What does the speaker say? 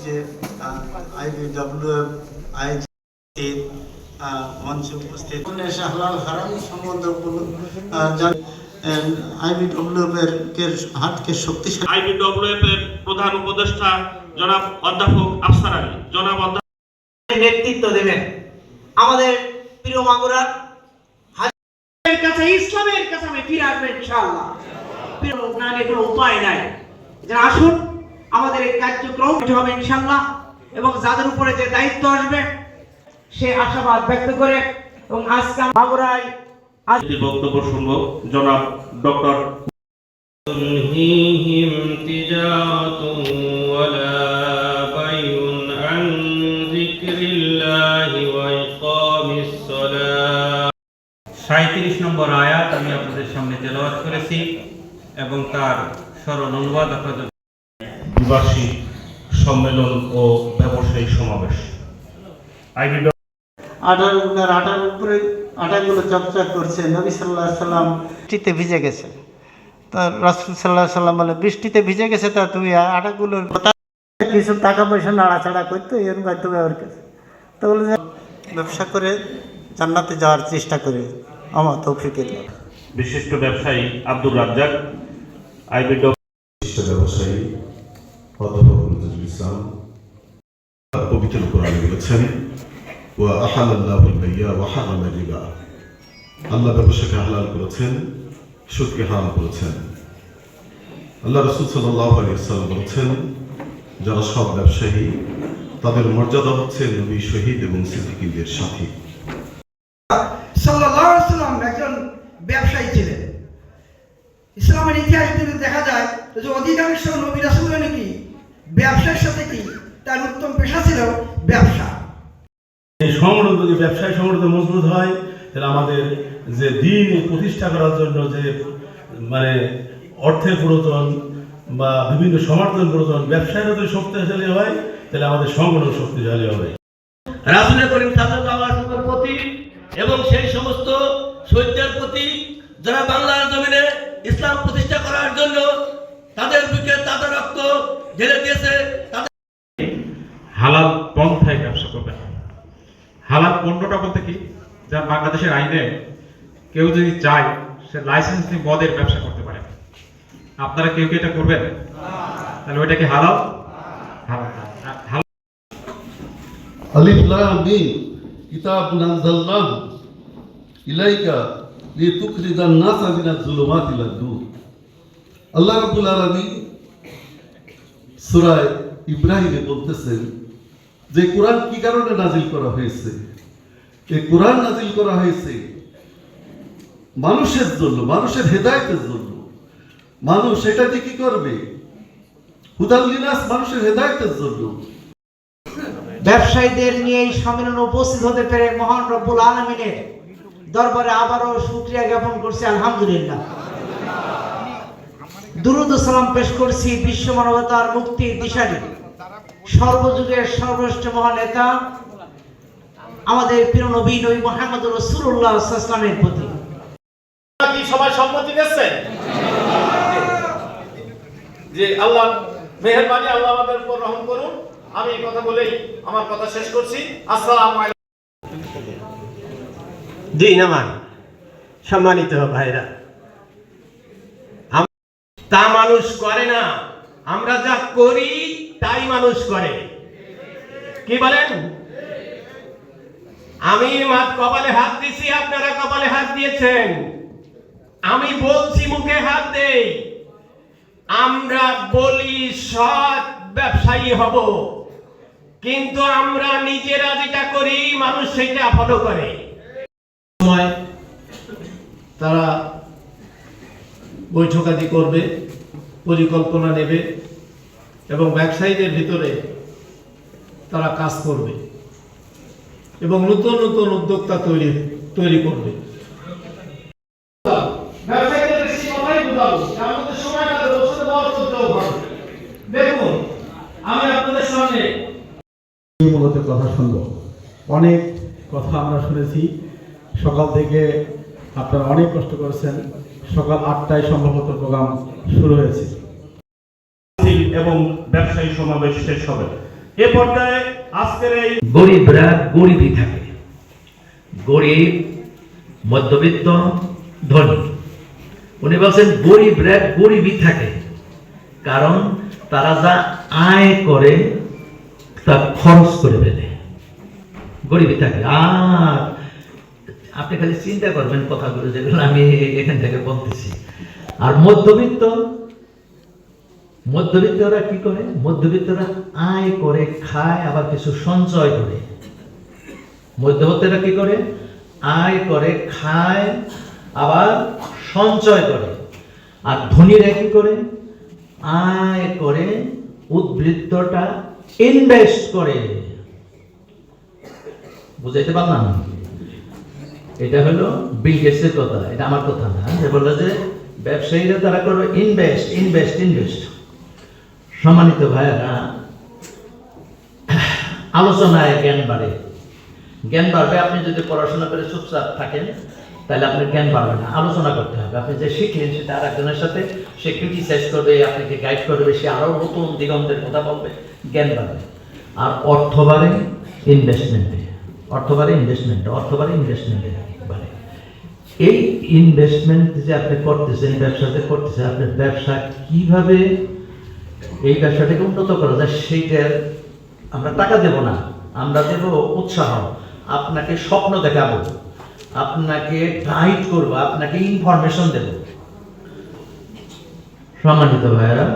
যে আইবিডব্লিউ মঞ্চে উপস্থিত। এসে হারাম সম্বন্ধে আইবিডব্লিউ হাতকে শক্তিশালী আইবিডব্লিউএফ এর প্রধান উপদেষ্টা জনাব অধ্যাপক আফসার আলী। জনাব নেতৃত্ব দেবেন। আমাদের প্রিয় মাগুরার কাছে ইসলামের কাছে আমি ফিরে আসব ইনশাআল্লাহ। প্রিয় না হলে উপায় নাই। যে আসুন আমাদের এই কার্যক্রম এটি হবে ইনশাআল্লাহ এবং যাদের উপরে যে দায়িত্ব আসবে সে আশাবাদ ব্যক্ত করে এবং আজকে মাগুরায় আজ বক্তব্য শুনবো জনাব ডক্টর تلهيهم تجارة ولا بيع عن ذكر الله وإقام الصلاة সাঁত্রিশ নম্বর আয়াত আমি আপনাদের সামনে তেলাওয়াত করেছি এবং তার সরল অনুবাদ আপনাদের দ্বিবার্ষিক সম্মেলন ও ব্যবসায়ী সমাবেশ। আটার আটার উপরে আটাগুলো চকচক করছে নবী সাল্লাহ সাল্লাম বৃষ্টিতে ভিজে গেছে। তা রাসুল সাল্লাহ সাল্লাম বলে বৃষ্টিতে ভিজে গেছে তা তুমি আটাগুলোর কিছু টাকা পয়সা নাড়াচাড়া করতো এরকম তুমি ওর কাছে। তো বলে যে ব্যবসা করে জান্নাতে যাওয়ার চেষ্টা করি আমার তৌফিকের বিশিষ্ট ব্যবসায়ী আব্দুর রাজ্জাক বিশিষ্ট ব্যবসায়ী। পবিত্র কোরআনে বলেছেন আল্লাহ ব্যবসাকে হালাল করেছেন, সুদকে হারাম করেছেন। আল্লাহ রাসূল আলাইহি ওয়াসাল্লাম বলেছেন, যারা সব ব্যবসায়ী, তাদের মর্যাদা হচ্ছে নবী শহীদ এবং সিদ্দিকীদের সাথে। একজন ব্যবসায়ী ছিলেন। ইসলামের ইতিহাস দেখা যায় যে অধিকাংশ নবী রাসূলের নাকি? ব্যবসার সাথে কি? তার উত্তম পেশা ছিল ব্যবসা। সংগঠন যদি ব্যবসায়ী সংগঠন মজবুত হয় তাহলে আমাদের যে দিন প্রতিষ্ঠা করার জন্য যে মানে অর্থের প্রয়োজন বা বিভিন্ন সমর্থন প্রয়োজন ব্যবসায়ীরা যদি শক্তিশালী হয় তাহলে আমাদের সংগঠন শক্তিশালী হবে। রাসুলের করিম আলাইহি প্রতি এবং সেই সমস্ত সৈন্যের প্রতি যারা বাংলার জমিনে ইসলাম প্রতিষ্ঠা করার জন্য তাদের বুকে তাদের রক্ত ঢেলে দিয়েছে তাদের হালাল পন্থায় ব্যবসা করবেন হালাল পণ্যটা বলতে কি? যা বাংলাদেশের আইনে কেউ যদি চায় সে লাইসেন্স নিয়ে মদের ব্যবসা করতে পারে। আপনারা কেউ কি এটা করবেন? তাহলে ওইটা কি হালাল? হালাল না। হালাল আলিফ লাম মিম আনজালনাহু ইলাইকা লিতুখরিজান নাসা মিনাজ ইলান নূর আল্লাহ রাব্বুল আলামিন সূরা ইব্রাহিমে বলতেছেন যে কোরআন কি কারণে নাজিল করা হয়েছে? এই কোরআন নাজিল করা হয়েছে মানুষের জন্য, মানুষের হেদায়েতের জন্য। মানুষ এটা দিয়ে কি করবে? হুদাল্লিনাস মানুষের হেদায়েতের জন্য। ব্যবসায়ীদের নিয়ে এই সম্মেলনে উপস্থিত হতে পেরে মহান রব্বুল আলমিনের দরবারে আবারও শুক্রিয়া জ্ঞাপন করছি, আলহামদুলিল্লাহ। দুরুদ সালাম পেশ করছি বিশ্ব মানবতার মুক্তির দিশারি। সর্বযুগের সর্বশ্রেষ্ঠ মহান নেতা আমাদের প্রিয় নবী নবী মোহাম্মদ রসুল্লাহ ইসলামের প্রতি। কি সবাই সম্মতি দিচ্ছেন? যে আল্লাহ মেহেরবানি আল্লাহ আমাদের উপর রহম করুন। আমি এই কথা বলেই আমার কথা শেষ করছি। আসসালামু আলাইকুম। দুই নামান সম্মানিত ভাইরা তা মানুষ করে না। আমরা যা করি, তাই মানুষ করে। কি বলেন? আমি কপালে হাত দিছি, আপনারা কপালে হাত দিয়েছেন। আমি বলছি, মুখে হাত দেই। আমরা বলি, সৎ ব্যবসায়ী হব। কিন্তু আমরা নিজেরা যেটা করি, মানুষ সেটা ফলো করে। তারা বৈঠকাদি করবে, পরিকল্পনা নেবে এবং ব্যবসায়ীদের ভিতরে তারা কাজ করবে এবং নতুন নতুন উদ্যোক্তা তৈরি তৈরি করবে। কথা শুনব। অনেক কথা আমরা শুনেছি। সকাল থেকে আপনারা অনেক কষ্ট করেছেন। সকাল আটটায় সম্ভবত প্রোগ্রাম শুরু হয়েছে। এবং ব্যবসায়ী সমাবেশ শেষ হবে। এ পর্যায়ে আজকের এই গরিবরা গরিবই থাকে। গরিব মধ্যবিত্ত ধনী। উনি বলছেন গরিবরা গরিবই থাকে। কারণ তারা যা আয় করে তা খরচ করে ফেলে। গরিবই থাকে। আর আপনি খালি চিন্তা করবেন কথাগুলো যেগুলো আমি এখান থেকে বলতেছি। আর মধ্যবিত্ত, মধ্যবিত্তরা কি করে? মধ্যবিত্তরা আয় করে, খায়, আবার কিছু সঞ্চয় করে। মধ্যবিত্তরা কি করে? আয় করে, খায়, আবার সঞ্চয় করে। আর ধনীরা কি করে? আয় করে, উদ্বৃত্তটা ইনভেস্ট করে। বুঝাইতে পারলাম? এটা হলো বিল গেটসের কথা, এটা আমার কথা না। যে বলল যে ব্যবসায়ীরা তারা করবে ইনভেস্ট ইনভেস্ট ইনভেস্ট সম্মানিত ভাইয়েরা, আলোচনায় জ্ঞান বাড়ে। জ্ঞান বাড়বে, আপনি যদি পড়াশোনা করে চুপচাপ থাকেন, তাহলে আপনার জ্ঞান বাড়বে না। আলোচনা করতে হবে। আপনি যে শিখলেন সেটা আর একজনের সাথে সে ক্রিটিসাইজ করবে আপনাকে গাইড করবে, সে আরও নতুন দিগন্তের কথা বলবে। জ্ঞান বাড়বে। আর অর্থ বাড়ে ইনভেস্টমেন্টে অর্থ বাড়ে ইনভেস্টমেন্টে অর্থ বাড়ে ইনভেস্টমেন্টে এই ইনভেস্টমেন্ট যে আপনি করতেছেন ব্যবসাতে করতেছেন আপনার ব্যবসা কীভাবে এই ব্যবসাটাকে উন্নত করা যায় সেইটার আমরা টাকা দেব না, আমরা দেব উৎসাহ। আপনাকে স্বপ্ন দেখাবো, আপনাকে গাইড করব, আপনাকে ইনফরমেশন দেব। সম্মানিত ভাইয়েরা